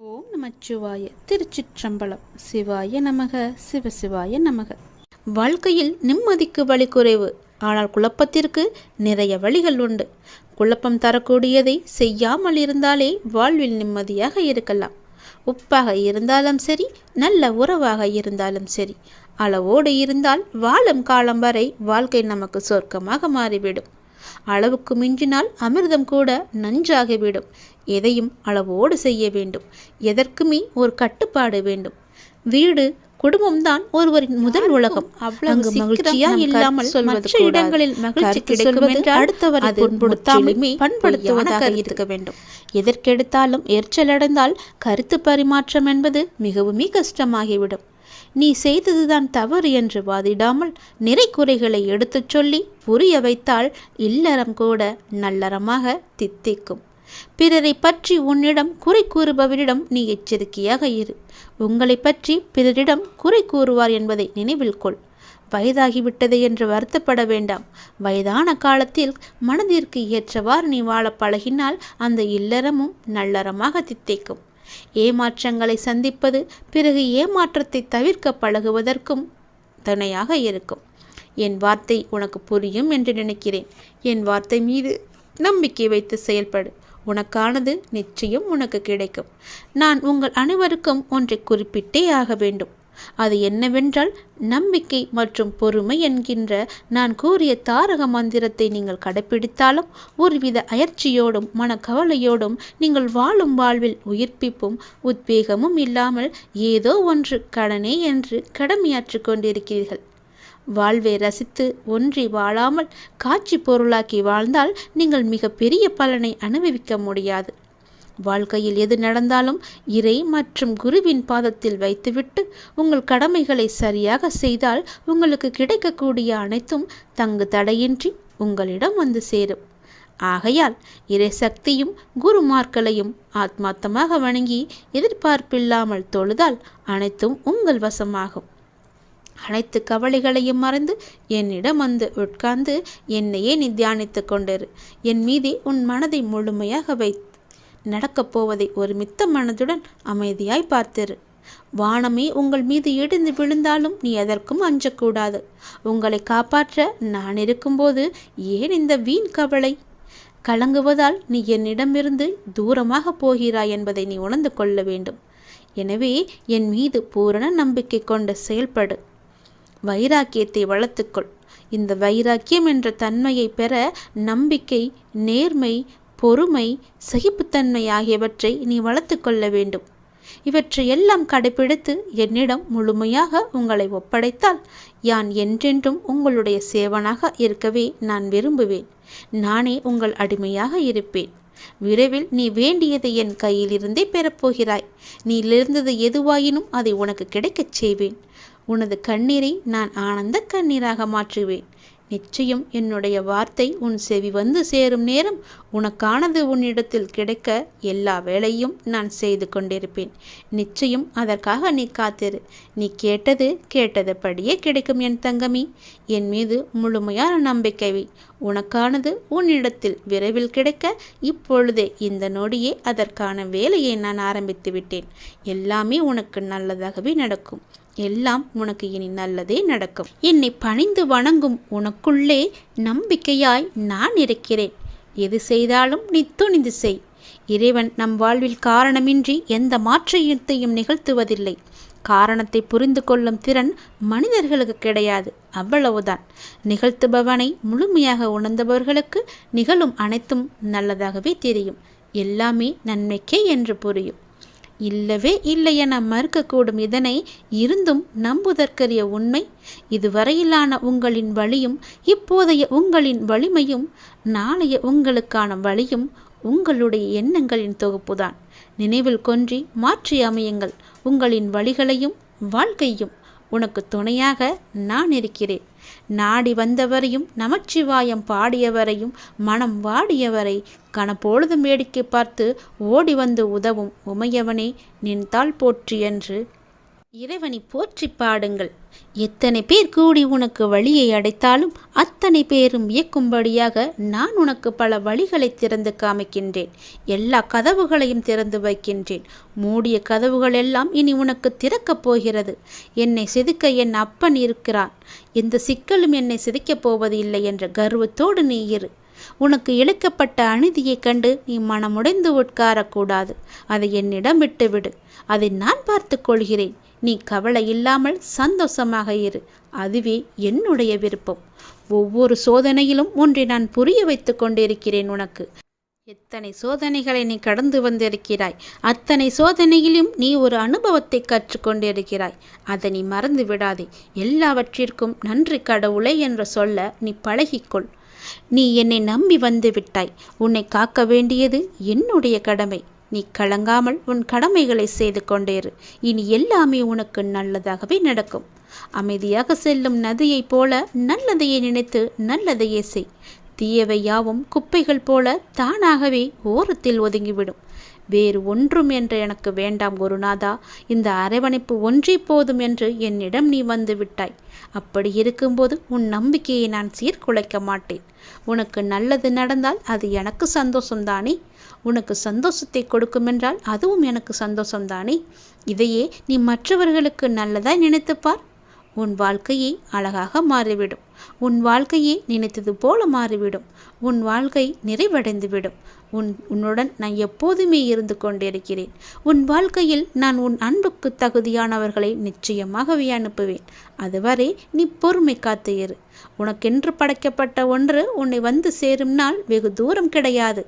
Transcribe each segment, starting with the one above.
ஓம் நமச்சிவாய திருச்சிற்றம்பலம். சிவாய நமக. சிவசிவாய நமக. வாழ்க்கையில் நிம்மதிக்கு வழி குறைவு. ஆனால் குழப்பத்திற்கு நிறைய வழிகள் உண்டு. குழப்பம் தரக்கூடியதை செய்யாமல் இருந்தாலே வாழ்வில் நிம்மதியாக இருக்கலாம். உப்பாக இருந்தாலும் சரி நல்ல உறவாக இருந்தாலும் சரி. அளவோடு இருந்தால் வாழும் காலம் வரை வாழ்க்கை நமக்கு சொர்க்கமாக மாறிவிடும். அளவுக்கு மிஞ்சினால் அமிர்தம் கூட நஞ்சாகிவிடும் எதையும் அளவோடு செய்ய வேண்டும். எதற்குமே ஒரு கட்டுப்பாடு வேண்டும். வீடு குடும்பம்தான் ஒருவரின் முதல் உலகம். அங்கு மகிழ்ச்சியா இல்லாமல் மற்ற இடங்களில் மகிழ்ச்சி கிடைக்கும் என்றால் அடுத்தவரை புண்படுத்தாமலுமே பண்படுத்துவதாக இருக்க வேண்டும். எதற்கெடுத்தாலும் எரிச்சலடைந்தால் கருத்து பரிமாற்றம் என்பது மிகவுமே கஷ்டமாகிவிடும். நீ செய்ததுதான் தவறு என்று வாதிடாமல் நிறை குறைகளை எடுத்துச் சொல்லி புரிய வைத்தால் இல்லறம் கூட நல்லறமாக தித்திக்கும். பிறரை பற்றி உன்னிடம் குறை கூறுபவரிடம் நீ எச்சரிக்கையாக இரு. உங்களை பற்றி பிறரிடம் குறை கூறுவார் என்பதை நினைவில் கொள். வயதாகிவிட்டது என்று வருத்தப்பட வேண்டாம். வயதான காலத்தில் மனதிற்கு ஏற்றவாறு நீ வாழ பழகினால் அந்த இல்லறமும் நல்லறமாக தித்தைக்கும். ஏமாற்றங்களை சந்திப்பது பிறகு ஏமாற்றத்தை தவிர்க்க பழகுவதற்கும் துணையாக இருக்கும். என் வார்த்தை உனக்கு புரியும் என்று நினைக்கிறேன். என் வார்த்தை மீது நம்பிக்கை வைத்து செயல்படு. உனக்கானது நிச்சயம் உனக்கு கிடைக்கும். நான் உங்கள் அனைவருக்கும் ஒன்றை குறிப்பிட்டே ஆக வேண்டும். அது என்னவென்றால் நம்பிக்கை மற்றும் பொறுமை என்கின்ற நான் கூறிய தாரக மந்திரத்தை நீங்கள் கடைப்பிடித்தாலும் ஒருவித அயற்சியோடும் மனக்கவலையோடும் நீங்கள் வாழும் வாழ்வில் உயிர்ப்பிப்பும் உத்வேகமும் இல்லாமல் ஏதோ ஒன்று கடனே என்று கடமையாற்றி கொண்டிருக்கிறீர்கள். வாழ்வை ரசித்து ஒன்றி வாழாமல் காட்சி பொருளாக்கி வாழ்ந்தால் நீங்கள் மிக பெரிய பலனை அனுபவிக்க முடியாது. வாழ்க்கையில் எது நடந்தாலும் இறை மற்றும் குருவின் பாதத்தில் வைத்துவிட்டு உங்கள் கடமைகளை சரியாக செய்தால் உங்களுக்கு கிடைக்கக்கூடிய அனைத்தும் தங்கு தடையின்றி உங்களிடம் வந்து சேரும். ஆகையால் இறை சக்தியும் குருமார்களையும் ஆத்மார்த்தமாக வணங்கி எதிர்பார்ப்பில்லாமல் தொழுதால் அனைத்தும் உங்கள் வசமாகும். அனைத்து கவலைகளையும் மறந்து என்னிடம் வந்து உட்கார்ந்து என்னையே நீ தியானித்து கொண்டிரு. என் மீதே உன் மனதை முழுமையாக வை நடக்கப் போவதை ஒரு மித்த மனதுடன் அமைதியாய் பார்த்திரு. வானமே உங்கள் மீது இடிந்து விழுந்தாலும் நீ எதற்கும் அஞ்சக்கூடாது. உங்களை காப்பாற்ற நான் இருக்கும்போது ஏன் இந்த வீண் கவலை? கலங்குவதால் நீ என்னிடமிருந்து தூரமாக போகிறாய் என்பதை நீ உணர்ந்து கொள்ள வேண்டும். எனவே என் மீது பூரண நம்பிக்கை கொண்டு செயல்படு. வைராக்கியத்தை வளர்த்துக்கொள். இந்த வைராக்கியம் என்ற தன்மையை பெற நம்பிக்கை நேர்மை பொறுமை சகிப்புத்தன்மை ஆகியவற்றை நீ வளர்த்து கொள்ள வேண்டும். இவற்றை எல்லாம் கடைபிடித்து என்னிடம் முழுமையாக உங்களை ஒப்படைத்தால் யான் என்றென்றும் உங்களுடைய சேவனாக இருக்கவே நான் விரும்புவேன். நானே உங்கள் அடிமையாக இருப்பேன். விரைவில் நீ வேண்டியதை என் கையிலிருந்தே பெறப்போகிறாய். நீ இருந்தது எதுவாயினும் அதை உனக்கு கிடைக்கச் செய்வேன். உனது கண்ணீரை நான் ஆனந்த கண்ணீராக மாற்றுவேன். நிச்சயம் என்னுடைய வார்த்தை உன் செவி வந்து சேரும் நேரம் உனக்கானது உன்னிடத்தில் கிடைக்க எல்லா வேலையும் நான் செய்து கொண்டிருப்பேன். நிச்சயம் அதற்காக நீ காத்திரு. நீ கேட்டது கேட்டதுபடியே கிடைக்கும் என் தங்கமி. என் மீது முழுமையான நம்பிக்கை உனக்கானது உன்னிடத்தில் விரைவில் கிடைக்க இப்பொழுதே இந்த நொடியே அதற்கான வேலையை நான் ஆரம்பித்து விட்டேன். எல்லாமே உனக்கு நல்லதாகவே நடக்கும். எல்லாம் உனக்கு இனி நல்லதே நடக்கும். என்னை பணிந்து வணங்கும் உனக்குள்ளே நம்பிக்கையாய் நான் இருக்கிறேன். எது செய்தாலும் நீ துணிந்து செய். இறைவன் நம் வாழ்வில் காரணமின்றி எந்த மாற்றத்தையும் நிகழ்த்துவதில்லை. காரணத்தை புரிந்து கொள்ளும் திறன் மனிதர்களுக்கு கிடையாது. அவ்வளவுதான். நிகழ்த்துபவனை முழுமையாக உணர்ந்தவர்களுக்கு நிகழும் அனைத்தும் நல்லதாகவே தெரியும். எல்லாமே நன்மைக்கே என்று புரியும். இல்லவே இல்லை என மறுக்கக்கூடும் இதனை இருந்தும் நம்புதற்கரிய உண்மை. இதுவரையிலான உங்களின் வழியும் இப்போதைய உங்களின் வலிமையும் நாளைய உங்களுக்கான வழியும் உங்களுடைய எண்ணங்களின் தொகுப்புதான். நினைவில் கொன்றி மாற்றி அமையுங்கள். உங்களின் வழிகளையும் வாழ்க்கையும் உனக்கு துணையாக நான் இருக்கிறேன். நாடி வந்தவரையும் நமச்சிவாயம் பாடியவரையும் மனம் வாடியவரை கனப்பொழுதும் வேடிக்கை பார்த்து ஓடி வந்து உதவும் உமையவனே நின் தாள் போற்றி என்று இறைவனை போற்றி பாடுங்கள். எத்தனை பேர் கூடி உனக்கு வழியை அடைத்தாலும் அத்தனை பேரும் இயக்கும்படியாக நான் உனக்கு பல வழிகளை திறந்து காமிக்கின்றேன். எல்லா கதவுகளையும் திறந்து வைக்கின்றேன். மூடிய கதவுகள் எல்லாம் இனி உனக்கு திறக்கப் போகிறது. என்னை செதுக்க என் அப்பன் இருக்கிறான். எந்த சிக்கலும் என்னை சிதைக்கப் போவது இல்லை என்ற கர்வத்தோடு நீ இரு. உனக்கு இழுக்கப்பட்ட அநீதியைக் கண்டு நீ மனமுடைந்து உட்காரக்கூடாது. அதை என்னிடம் விட்டுவிடு. அதை நான் பார்த்து கொள்கிறேன். நீ கவலை இல்லாமல் சந்தோஷமாக இரு. அதுவே என்னுடைய விருப்பம். ஒவ்வொரு சோதனையிலும் ஒன்றை நான் புரிய வைத்து கொண்டிருக்கிறேன் உனக்கு. எத்தனை சோதனைகளை நீ கடந்து வந்திருக்கிறாய்? அத்தனை சோதனையிலும் நீ ஒரு அனுபவத்தை கற்றுக்கொண்டிருக்கிறாய் அதை நீ மறந்து விடாதே. எல்லாவற்றிற்கும் நன்றி கடவுளே என்று சொல்ல நீ பழகிக்கொள். நீ என்னை நம்பி வந்து விட்டாய். உன்னை காக்க வேண்டியது என்னுடைய கடமை. நீ கலங்காமல் உன் கடமைகளை செய்து கொண்டேரு இனி எல்லாமே உனக்கு நல்லதாகவே நடக்கும். அமைதியாக செல்லும் நதியைப் போல நல்லதையே நினைத்து நல்லதையே செய். தீயவை யாவும் குப்பைகள் போல தானாகவே ஓரத்தில் ஒதுங்கிவிடும். வேறு ஒன்றும் என்று எனக்கு வேண்டாம் குருநாதா. இந்த அரவணைப்பு ஒன்றே போதும் என்று என்னிடம் நீ வந்து விட்டாய். அப்படி இருக்கும்போது உன் நம்பிக்கையை நான் சீர்குலைக்க மாட்டேன். உனக்கு நல்லது நடந்தால் அது எனக்கு சந்தோஷம்தானே. உனக்கு சந்தோஷத்தை கொடுக்குமென்றால் அதுவும் எனக்கு சந்தோஷம்தானே? இதையே நீ மற்றவர்களுக்கு நல்லதாய் நினைத்துப்பார். உன் வாழ்க்கையை அழகாக மாறிவிடும். உன் வாழ்க்கையை நினைத்தது போல மாறிவிடும். உன் வாழ்க்கை நிறைவடைந்துவிடும். உன் உன்னுடன் நான் எப்போதுமே இருந்து கொண்டிருக்கிறேன். உன் வாழ்க்கையில் நான் உன் அன்புக்கு தகுதியானவர்களை நிச்சயமாகவே அனுப்புவேன். அதுவரை நீ பொறுமை காத்து இரு. உனக்கென்று படைக்கப்பட்ட ஒன்று உன்னை வந்து சேரும் நாள் வெகு தூரம் கிடையாது.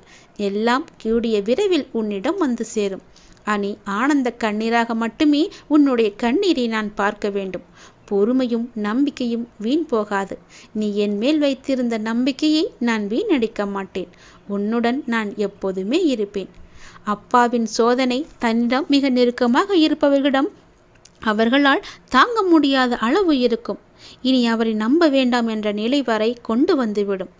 எல்லாம் கூடிய விரைவில் உன்னிடம் வந்து சேரும். அனி ஆனந்த கண்ணீராக மட்டுமே உன்னுடைய கண்ணீரை நான் பார்க்க வேண்டும். பொறுமையும் நம்பிக்கையும் வீண் போகாது. நீ என் மேல் வைத்திருந்த நம்பிக்கையை நான் வீணடிக்க மாட்டேன். உன்னுடன் நான் எப்போதுமே இருப்பேன். அப்பாவின் சோதனை தன்னிடம் மிக நெருக்கமாக இருப்பவர்களிடம் அவர்களால் தாங்க முடியாத அளவு இருக்கும். இனி அவரை நம்ப வேண்டாம் என்ற நிலை வரை கொண்டு வந்துவிடும்.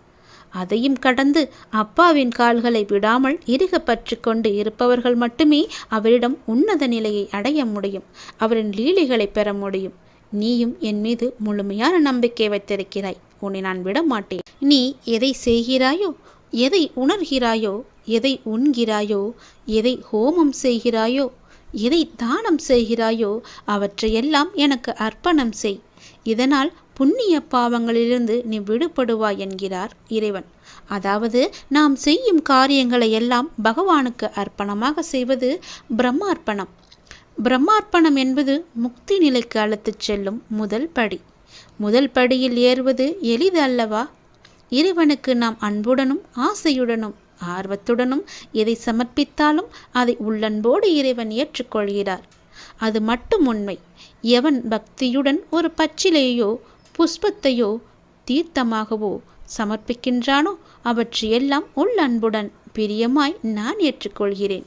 அதையும் கடந்து அப்பாவின் கால்களை விடாமல் இறுக பற்றி கொண்டு இருப்பவர்கள் மட்டுமே அவரிடம் உன்னத நிலையை அடைய முடியும். அவரின் லீலைகளை பெற முடியும். நீயும் என் மீது முழுமையான நம்பிக்கை வைத்திருக்கிறாய். உன்னை நான் விட மாட்டேன் நீ எதை செய்கிறாயோ எதை உணர்கிறாயோ எதை உண்கிறாயோ எதை ஹோமம் செய்கிறாயோ எதை தானம் செய்கிறாயோ அவற்றையெல்லாம் எனக்கு அர்ப்பணம் செய். இதனால் புண்ணிய பாவங்களிலிருந்து நீ விடுபடுவாய் என்கிறார் இறைவன். அதாவது நாம் செய்யும் காரியங்களை எல்லாம் பகவானுக்கு அர்ப்பணமாக செய்வது பிரம்மார்ப்பணம். பிரம்மார்ப்பணம் என்பது முக்தி நிலைக்கு அழைத்துச் செல்லும் முதல் படி. முதல் படியில் ஏறுவது எளிது அல்லவா? இறைவனுக்கு நாம் அன்புடனும் ஆசையுடனும் ஆர்வத்துடனும் எதை சமர்ப்பித்தாலும் அதை உள்ளன்போடு இறைவன் ஏற்றுக்கொள்கிறார். அது மட்டும் உண்மை. எவன் பக்தியுடன் ஒரு பச்சிலையோ புஷ்பத்தையோ தீர்த்தமாகவோ சமர்ப்பிக்கின்றானோ அவற்றையெல்லாம் உள்ளன்புடன் பிரியமாய் நான் ஏற்றுக்கொள்கிறேன்.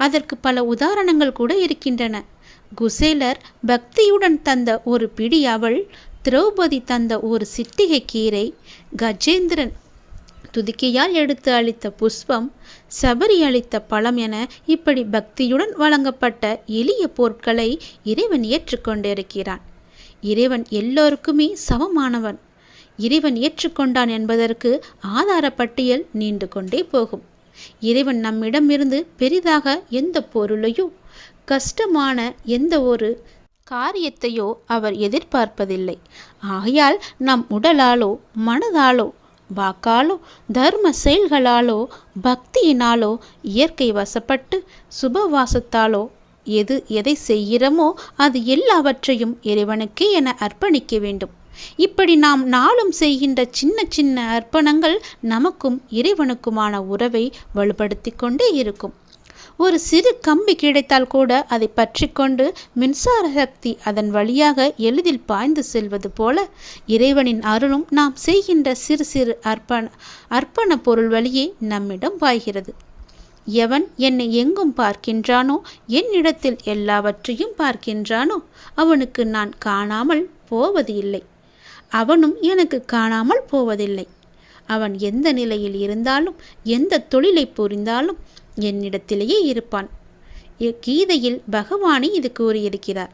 அதற்கு பல உதாரணங்கள் கூட இருக்கின்றன. குசேலர் பக்தியுடன் தந்த ஒரு பிடி அவள் திரௌபதி தந்த ஒரு சிட்டிகை கீரை கஜேந்திரன் துதிக்கையால் எடுத்து அளித்த புஷ்பம் சபரி அளித்த பழம் என இப்படி பக்தியுடன் வழங்கப்பட்ட எளிய பொருட்களை இறைவன் ஏற்றுக்கொண்டிருக்கிறான் இறைவன் எல்லோருக்குமே சமமானவன். இறைவன் ஏற்றுக்கொண்டான் என்பதற்கு ஆதார பட்டியல் நீண்டு கொண்டே போகும். இறைவன் நம்மிடமிருந்து பெரிதாக எந்த பொருளையோ கஷ்டமான எந்த ஒரு காரியத்தையோ அவர் எதிர்பார்ப்பதில்லை. ஆகையால் நம் உடலாலோ மனதாலோ வாக்காலோ தர்ம செயல்களாலோ பக்தியினாலோ இயற்கை வசப்பட்டு சுபவாசத்தாலோ எது எதை செய்கிறோமோ அது எல்லாவற்றையும் இறைவனுக்கே என அர்ப்பணிக்க வேண்டும். இப்படி நாம் நாளும் செய்கின்ற சின்ன சின்ன அர்ப்பணங்கள் நமக்கும் இறைவனுக்குமான உறவை வலுப்படுத்தி கொண்டே இருக்கும். ஒரு சிறு கம்பி கிடைத்தால் கூட அதை பற்றி கொண்டு மின்சார சக்தி அதன் வழியாக எளிதில் பாய்ந்து செல்வது போல இறைவனின் அருளும் நாம் செய்கின்ற சிறு சிறு அர்ப்பண அர்ப்பண பொருள் வழியே நம்மிடம் பாய்கிறது. எவன் என்னை எங்கும் பார்க்கின்றானோ என்னிடத்தில் எல்லாவற்றையும் பார்க்கின்றானோ அவனுக்கு நான் காணாமல் போவது இல்லை அவனும் எனக்கு காணாமல் போவதில்லை. அவன் எந்த நிலையில் இருந்தாலும் எந்த தொழிலை புரிந்தாலும் என்னிடத்திலேயே இருப்பான். கீதையில் பகவானே இது கூறியிருக்கிறார்.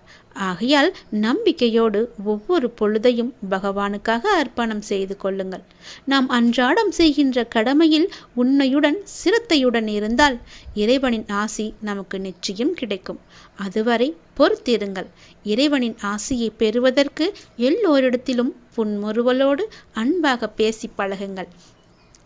ஆகையால் நம்பிக்கையோடு ஒவ்வொரு பொழுதையும் பகவானுக்காக அர்ப்பணம் செய்து கொள்ளுங்கள். நாம் அன்றாடம் செய்கின்ற கடமையில் உண்மையுடன் சிரத்தையுடன் இருந்தால் இறைவனின் ஆசி நமக்கு நிச்சயம் கிடைக்கும். அதுவரை பொறுத்திருங்கள். இறைவனின் ஆசியை பெறுவதற்கு எல்லோரிடத்திலும் புன்முறுவலோடு அன்பாக பேசி பழகுங்கள்.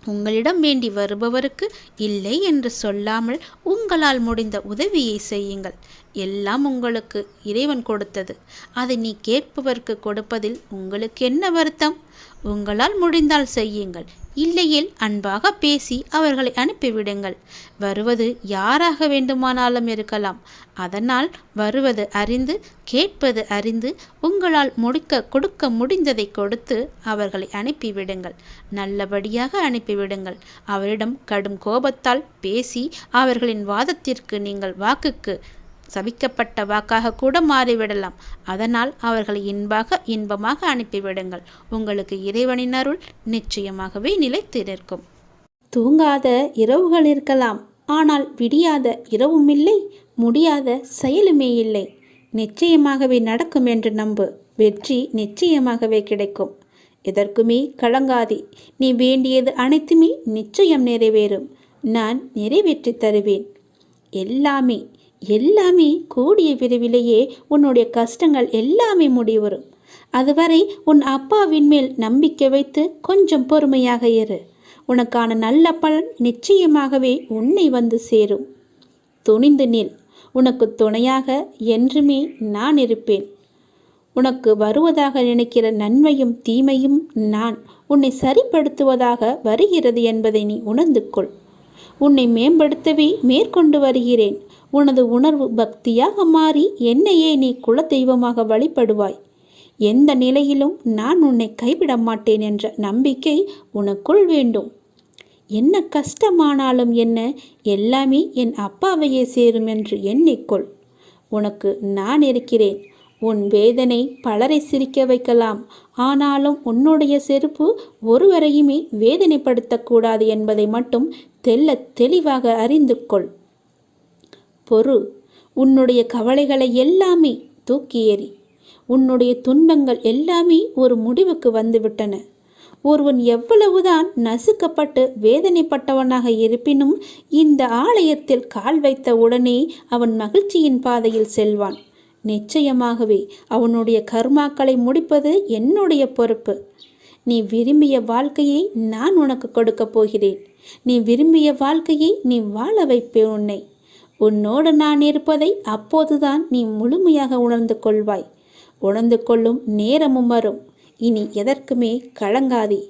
உங்களிடம் வேண்டி வருபவருக்கு இல்லை என்று சொல்லாமல் உங்களால் முடிந்த உதவியை செய்யுங்கள். எல்லாம் உங்களுக்கு இறைவன் கொடுத்தது. அதை நீ கேட்பவருக்கு கொடுப்பதில் உங்களுக்கு என்ன வருத்தம்? உங்களால் முடிந்தால் செய்யுங்கள். இல்லையேல் அன்பாக பேசி அவர்களை அனுப்பிவிடுங்கள். வருவது யாராக வேண்டுமானாலும் இருக்கலாம். அதனால் வருவது அறிந்து கேட்பது அறிந்து உங்களால் முடிக்க கொடுக்க முடிந்ததை கொடுத்து அவர்களை அனுப்பிவிடுங்கள். நல்லபடியாக அனுப்பிவிடுங்கள். அவரிடம் கடும் கோபத்தால் பேசி அவர்களின் வாதத்திற்கு நீங்கள் வாக்குக்கு சபிக்கப்பட்ட வாக்காக கூட மாறிவிடலாம். அதனால் அவர்களை இன்பாக இன்பமாக அனுப்பிவிடுங்கள். உங்களுக்கு இறைவனின் அருள் நிச்சயமாகவே நிலைத்திருக்கும் தூங்காத இரவுகள் இருக்கலாம். ஆனால் விடியாத இரவும் இல்லை முடியாத செயலுமே இல்லை. நிச்சயமாகவே நடக்கும் என்று நம்பு. வெற்றி நிச்சயமாகவே கிடைக்கும். எதற்குமே கலங்காதே. நீ வேண்டியது அனைத்துமே நிச்சயம் நிறைவேறும். நான் நிறைவேற்றி தருவேன். எல்லாமே எல்லாமே கூடிய விரைவிலேயே உன்னுடைய கஷ்டங்கள் எல்லாமே முடிவரும் அதுவரை உன் அப்பாவின் மேல் நம்பிக்கை வைத்து கொஞ்சம் பொறுமையாக இரு. உனக்கான நல்ல பலன் நிச்சயமாகவே உன்னை வந்து சேரும். துணிந்து நில். உனக்கு துணையாக என்றுமே நான் இருப்பேன். உனக்கு வருவதாக நினைக்கிற நன்மையும் தீமையும் நான் உன்னை சரிப்படுத்துவதாக வருகிறது என்பதை நீ உணர்ந்து கொள். உன்னை மேம்படுத்தவே மேற்கொண்டு வருகிறேன். உனது உணர்வு பக்தியாக மாறி என்னையே நீ குலதெய்வமாக வழிபடுவாய். எந்த நிலையிலும் நான் உன்னை கைவிட மாட்டேன் என்ற நம்பிக்கை உனக்குள் வேண்டும். என்ன கஷ்டமானாலும் என்ன எல்லாமே என் அப்பாவையே சேரும் என்று எண்ணிக்கொள். உனக்கு நான் இருக்கிறேன். உன் வேதனை பலரை சிரிக்க வைக்கலாம். ஆனாலும் உன்னுடைய செருப்பு ஒருவரையுமே வேதனைப்படுத்தக்கூடாது என்பதை மட்டும் தெல்ல தெளிவாக அறிந்து கொள் பொறு. உன்னுடைய கவலைகளை எல்லாமே தூக்கி ஏறி. உன்னுடைய துன்பங்கள் எல்லாமே ஒரு முடிவுக்கு வந்துவிட்டன. ஒருவன் எவ்வளவுதான் நசுக்கப்பட்டு வேதனைப்பட்டவனாக இருப்பினும் இந்த ஆலயத்தில் கால் வைத்த உடனே அவன் மகிழ்ச்சியின் பாதையில் செல்வான். நிச்சயமாகவே அவனுடைய கர்மாக்களை முடிப்பது என்னுடைய பொறுப்பு. நீ விரும்பிய வாழ்க்கையை நான் உனக்கு கொடுக்கப் போகிறேன். நீ விரும்பிய வாழ்க்கையை நீ வாழ வைப்பேன் உன்னை. உன்னோடு நான் இருப்பதை அப்போதுதான் நீ முழுமையாக உணர்ந்து கொள்வாய். உணர்ந்து கொள்ளும் நேரமும் வரும். இனி எதற்குமே கலங்காதே.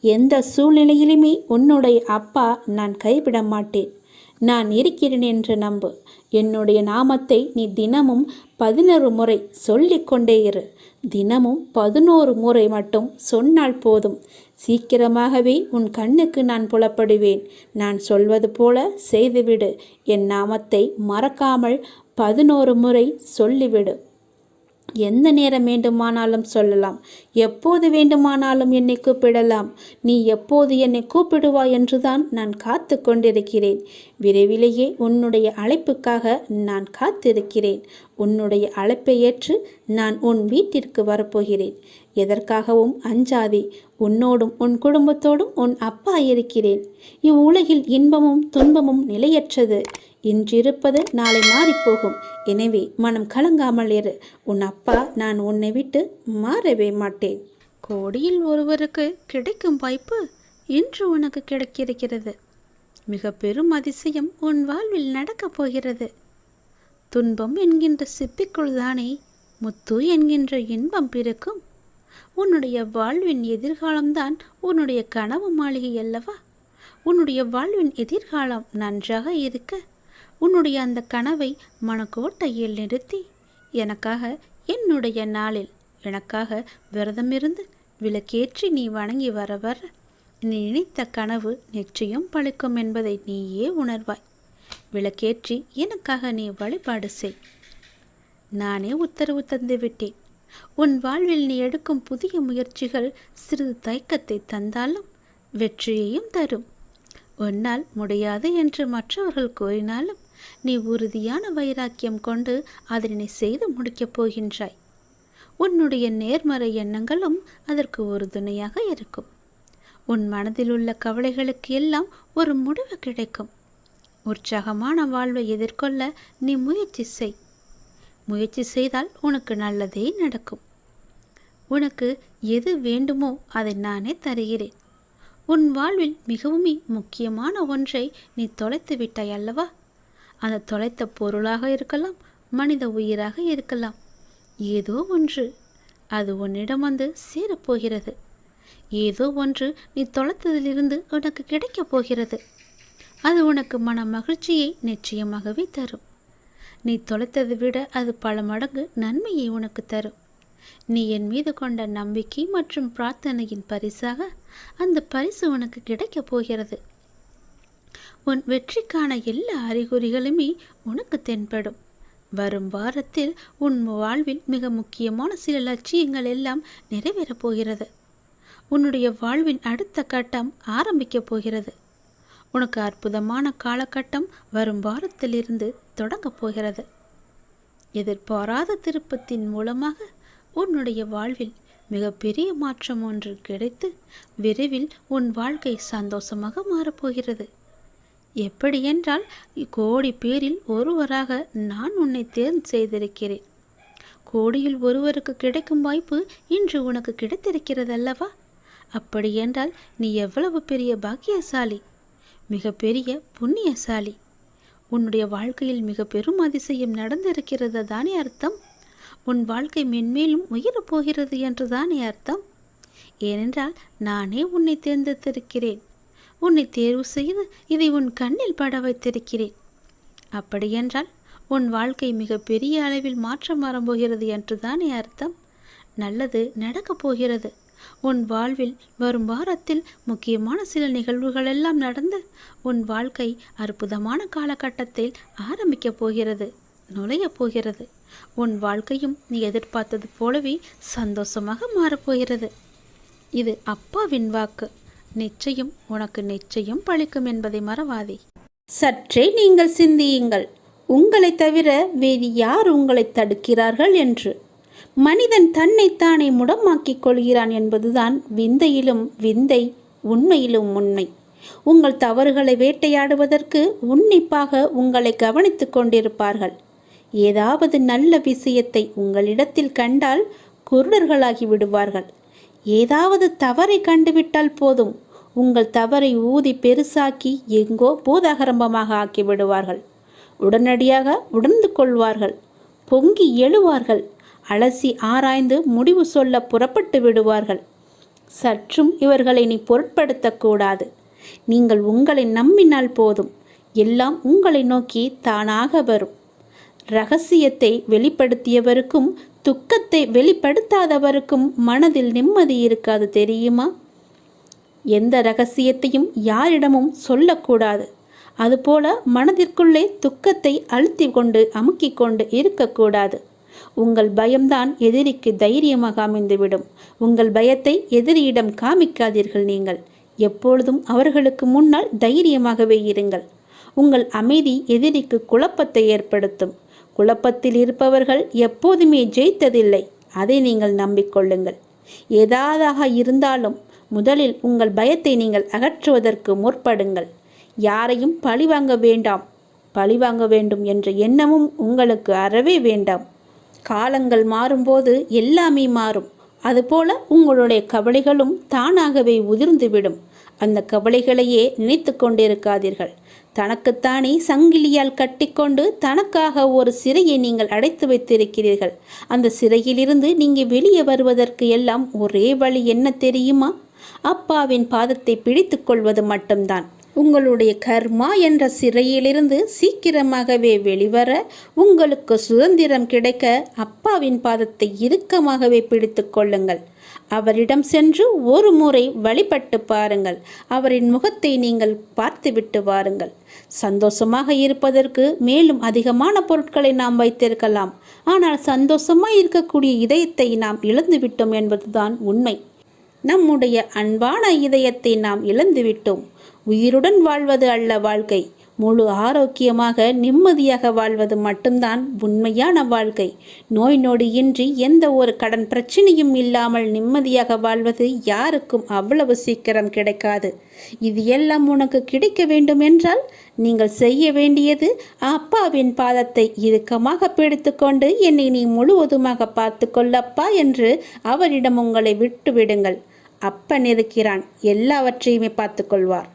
எந்த சூழ்நிலையிலுமே உன்னுடைய அப்பா நான் கைவிட மாட்டேன். நான் இருக்கிறேன் என்று நம்பு. என்னுடைய நாமத்தை நீ தினமும் பதினொரு முறை சொல்லிக்கொண்டே இரு. தினமும் பதினோரு முறை மட்டும் சொன்னால் போதும். சீக்கிரமாகவே உன் கண்ணுக்கு நான் புலப்படுவேன். நான் சொல்வது போல செய்துவிடு. என் நாமத்தை மறக்காமல் பதினோரு முறை சொல்லிவிடு. எந்த நேரம் வேண்டுமானாலும் சொல்லலாம். எப்போது வேண்டுமானாலும் என்னை கூப்பிடலாம். நீ எப்போது என்னை கூப்பிடுவாய் என்றுதான் நான் காத்து கொண்டிருக்கிறேன். விரைவிலேயே உன்னுடைய அழைப்புக்காக நான் காத்திருக்கிறேன். உன்னுடைய அழைப்பை ஏற்று நான் உன் வீட்டிற்கு வரப்போகிறேன். எதற்காகவும் அஞ்சாதே உன்னோடும் உன் குடும்பத்தோடும் உன் அப்பா இருக்கிறேன். இவ்வுலகில் இன்பமும் துன்பமும் நிலையற்றது. இன்றிருப்பது நாளை மாறிப்போகும். எனவே மனம் கலங்காமல் இரு. உன் அப்பா நான் உன்னை விட்டு மாறவே மாட்டேன். கோடியில் ஒருவருக்கு கிடைக்கும் வாய்ப்பு இன்று உனக்கு கிடைக்கிறது மிக பெரும் அதிசயம் உன் வாழ்வில் நடக்கப் போகிறது. துன்பம் என்கின்ற சிப்பிக்குள் தானே முத்து என்கின்ற இன்பம் பிறக்கும். உன்னுடைய வாழ்வின் எதிர்காலம்தான் உன்னுடைய கனவு மாளிகை அல்லவா? உன்னுடைய வாழ்வின் எதிர்காலம் நன்றாக இருக்க உன்னுடைய அந்த கனவை மனக்கோட்டையில் நிறுத்தி. எனக்காக என்னுடைய நாளில் எனக்காக விரதமிருந்து விளக்கேற்றி நீ வணங்கி வர வர. நீ நினைத்த கனவு நிச்சயம் பழிக்கும் என்பதை நீயே உணர்வாய். விளக்கேற்றி எனக்காக நீ வழிபாடு செய். நானே உத்தரவு தந்து விட்டேன். உன் வாழ்வில் நீ எடுக்கும் புதிய முயற்சிகள் சிறிது தயக்கத்தை தந்தாலும் வெற்றியையும் தரும். உன்னால் முடியாது என்று மற்றவர்கள் கூறினாலும் நீ உறுதியான வைராக்கியம் கொண்டு அதனை நீ செய்து முடிக்கப் போகின்றாய். உன்னுடைய நேர்மறை எண்ணங்களும் அதற்கு உறுதுணையாக இருக்கும். உன் மனதில் உள்ள கவலைகளுக்கு எல்லாம் ஒரு முடிவு கிடைக்கும். உற்சாகமான வாழ்வை எதிர்கொள்ள நீ முயற்சி செய். முயற்சி செய்தால் உனக்கு நல்லதே நடக்கும். உனக்கு எது வேண்டுமோ அதை நானே தருகிறேன். உன் வாழ்வில் மிகவும் முக்கியமான ஒன்றை நீ தொலைத்து விட்டாய் அல்லவா? அந்த தொலைத்த பொருளாக இருக்கலாம் மனித உயிராக இருக்கலாம். ஏதோ ஒன்று அது உன்னிடம் வந்து சேரப்போகிறது. ஏதோ ஒன்று நீ தொலைத்ததிலிருந்து உனக்கு கிடைக்கப் போகிறது. அது உனக்கு மன மகிழ்ச்சியை நிச்சயமாகவே தரும். நீ தொலைத்ததை விட அது பல மடங்கு நன்மையை உனக்கு தரும். நீ என் மீது கொண்ட நம்பிக்கை மற்றும் பிரார்த்தனையின் பரிசாக அந்த பரிசு உனக்கு கிடைக்கப் போகிறது. உன் வெற்றிக்கான எல்லா அறிகுறிகளுமே உனக்கு தென்படும். வரும் வாரத்தில் உன் வாழ்வில் மிக முக்கியமான சில லட்சியங்கள் எல்லாம் நிறைவேறப் போகிறது. உன்னுடைய வாழ்வின் அடுத்த கட்டம் ஆரம்பிக்கப் போகிறது. உனக்கு அற்புதமான காலகட்டம் வரும் வாரத்திலிருந்து தொடங்கப் போகிறது. எதிர்பாராத திருப்பத்தின் மூலமாக உன்னுடைய வாழ்வில் மிகப்பெரிய மாற்றம் ஒன்று கிடைத்து விரைவில் உன் வாழ்க்கை சந்தோஷமாக மாறப்போகிறது எப்படி என்றால் கோடி பேரில் ஒருவராக நான் உன்னை தேர்ந்து செய்திருக்கிறேன். கோடியில் ஒருவருக்கு கிடைக்கும் வாய்ப்பு இன்று உனக்கு கிடைத்திருக்கிறது அல்லவா அப்படி என்றால் நீ எவ்வளவு பெரிய பாக்கியசாலி மிகப்பெரிய புண்ணியசாலி. உன்னுடைய வாழ்க்கையில் மிக பெரும் அதிசயம் நடந்திருக்கிறது தானே அர்த்தம்? உன் வாழ்க்கை மென்மேலும் உயரப் போகிறது என்று தானே அர்த்தம்? ஏனென்றால் நானே உன்னை தேர்ந்தெடுத்திருக்கிறேன். உன்னை தேர்வு செய்து இதை உன் கண்ணில் பட வைத்திருக்கிறேன். அப்படியென்றால் உன் வாழ்க்கை மிக பெரிய அளவில் மாற்றம் வரப்போகிறது என்று தானே அர்த்தம்? நல்லது நடக்கப் போகிறது. உன் வாழ்வில் வரும் வாரத்தில் முக்கியமான சில நிகழ்வுகள் எல்லாம் நடந்து உன் வாழ்க்கை அற்புதமான காலகட்டத்தில் ஆரம்பிக்கப் போகிறது நுழையப் போகிறது. உன் வாழ்க்கையும் நீ எதிர்பார்த்தது போலவே சந்தோஷமாக மாறப்போகிறது இது அப்பாவின் வாக்கு. நிச்சயம் உனக்கு நிச்சயம் பழிக்கும் என்பதை மறவாதே. சற்றே நீங்கள் சிந்தியுங்கள். உங்களை தவிர வேறு யார் உங்களை தடுக்கிறார்கள் என்று. மனிதன் தன்னைத்தானே முடமாக்கிக் கொள்கிறான் என்பதுதான் விந்தையிலும் விந்தை உண்மையிலும் உண்மை. உங்கள் தவறுகளை வேட்டையாடுவதற்கு உன்னிப்பாக உங்களை கவனித்துக் கொண்டிருப்பார்கள். ஏதாவது நல்ல விஷயத்தை உங்களிடத்தில் கண்டால் குருடர்களாகி விடுவார்கள். ஏதாவது தவறை கண்டுவிட்டால் போதும். உங்கள் தவறை ஊதி பெருசாக்கி எங்கோ பூதாகரம்பமாக ஆக்கி விடுவார்கள் உடனடியாக உணர்ந்து கொள்வார்கள். பொங்கி எழுவார்கள். அலசி ஆராய்ந்து முடிவு சொல்ல புறப்பட்டு விடுவார்கள். சற்றும் இவர்களை நீ பொருட்படுத்தக்கூடாது நீங்கள் உங்களை நம்பினால் போதும். எல்லாம் உங்களை நோக்கி தானாக வரும். ரகசியத்தை வெளிப்படுத்தியவருக்கும் துக்கத்தை வெளிப்படுத்தாதவருக்கும் மனதில் நிம்மதி இருக்காது தெரியுமா? எந்த ரகசியத்தையும் யாரிடமும் சொல்லக்கூடாது. அதுபோல மனதிற்குள்ளே துக்கத்தை அழுத்தி கொண்டு அமுக்கிக் கொண்டு இருக்கக்கூடாது. உங்கள் பயம்தான் எதிரிக்கு தைரியமாக அமைந்துவிடும். உங்கள் பயத்தை எதிரியிடம் காமிக்காதீர்கள் நீங்கள். எப்பொழுதும் அவர்களுக்கு முன்னால் தைரியமாகவே இருங்கள். உங்கள் அமைதி எதிரிக்கு குழப்பத்தை ஏற்படுத்தும். குழப்பத்தில் இருப்பவர்கள் எப்போதுமே ஜெயித்ததில்லை. அதை நீங்கள் நம்பிக்கொள்ளுங்கள். ஏதாவதாக இருந்தாலும் முதலில் உங்கள் பயத்தை நீங்கள் அகற்றுவதற்கு முற்படுங்கள். யாரையும் பழிவாங்க வேண்டாம். பழிவாங்க வேண்டும் என்ற எண்ணமும் உங்களுக்கு அறவே வேண்டாம். காலங்கள் மாறும்போது எல்லாமே மாறும். அதுபோல உங்களுடைய கவலைகளும் தானாகவே உதிர்ந்துவிடும். அந்த கவலைகளையே நினைத்து கொண்டிருக்காதீர்கள். தனக்குத்தானே சங்கிலியால் கட்டிக்கொண்டு தனக்காக ஒரு சிறையை நீங்கள் அடைத்து வைத்திருக்கிறீர்கள். அந்த சிறையிலிருந்து நீங்கள் வெளியே வருவதற்கு எல்லாம் ஒரே வழி என்ன தெரியுமா? அப்பாவின் பாதத்தை பிடித்து கொள்வது மட்டும்தான். உங்களுடைய கர்மா என்ற சிறையிலிருந்து சீக்கிரமாகவே வெளிவர உங்களுக்கு சுதந்திரம் கிடைக்க அப்பாவின் பாதத்தை இறுக்கமாகவே பிடித்து கொள்ளுங்கள். அவரிடம் சென்று ஒரு முறை வழிபட்டு பாருங்கள். அவரின் முகத்தை நீங்கள் பார்த்துவிட்டு வாருங்கள். சந்தோஷமாக இருப்பதற்கு மேலும் அதிகமான பொருட்களை நாம் வைத்திருக்கலாம். ஆனால் சந்தோஷமாக இருக்கக்கூடிய இதயத்தை நாம் இழந்துவிட்டோம் என்பதுதான் உண்மை. நம்முடைய அன்பான இதயத்தை நாம் இழந்துவிட்டோம். உயிருடன் வாழ்வது அல்ல வாழ்க்கை. முழு ஆரோக்கியமாக நிம்மதியாக வாழ்வது மட்டும்தான் உண்மையான வாழ்க்கை. நோய் நொடியின்றி எந்த ஒரு கடன் பிரச்சனையும் இல்லாமல் நிம்மதியாக வாழ்வது யாருக்கும் அவ்வளவு சீக்கிரம் கிடைக்காது. இது எல்லாம் உனக்கு கிடைக்க வேண்டும் என்றால் நீங்கள் செய்ய வேண்டியது அப்பாவின் பாதத்தை இறுக்கமாக பிடித்துக்கொண்டு என்னை நீ முழுவதுமாக பார்த்து கொள்ளப்பா என்று அவரிடம் உங்களை விட்டுவிடுங்கள். அப்பன் இருக்கிறான். எல்லாவற்றையுமே பார்த்துக்கொள்வார்.